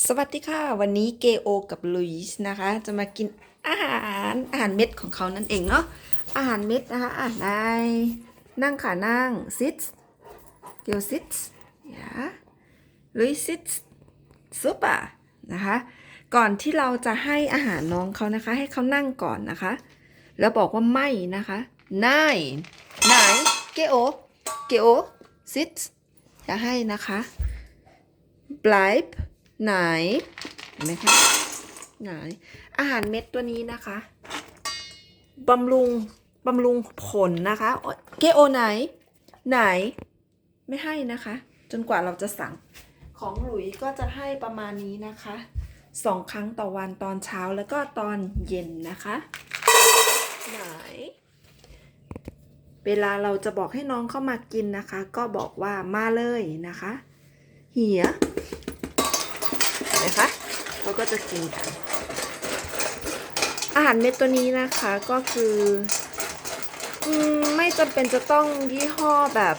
สวัสดีค่ะ วันนี้เกโอกับลุยส์นะคะ จะมากินอาหารอาหารเม็ดของเขานั่นเองเนาะอาหารเม็ดนะคะอ่านได้นั่งค่ะนั่ง sit เกล sit ยาลุย sit super นะคะ ก่อนที่เราจะให้อาหารน้องเขานะคะ ให้เขานั่งก่อนนะคะ แล้วบอกว่าไม่นะคะนายนายเกโอเกโอ sit จะให้นะคะ bleib ไหนเห็นไหมคะไหนอาหารเม็ดตัวนี้นะคะบำรุงบำรุงผลนะคะ เกโอไหน ไหน ไม่ให้นะคะ จนกว่าเราจะสั่งของหลุยก็จะให้ประมาณนี้นะคะสองครั้งต่อวันตอนเช้าแล้วก็ตอนเย็นนะคะ ไหน เวลาเราจะบอกให้น้องเข้ามากินนะคะ ก็บอกว่ามาเลยนะคะ เหีย เราก็จะกินกัน อาหารเม็ดตัวนี้นะคะก็คืออมไม่จำเป็นจะต้องยี่ห้อแบบ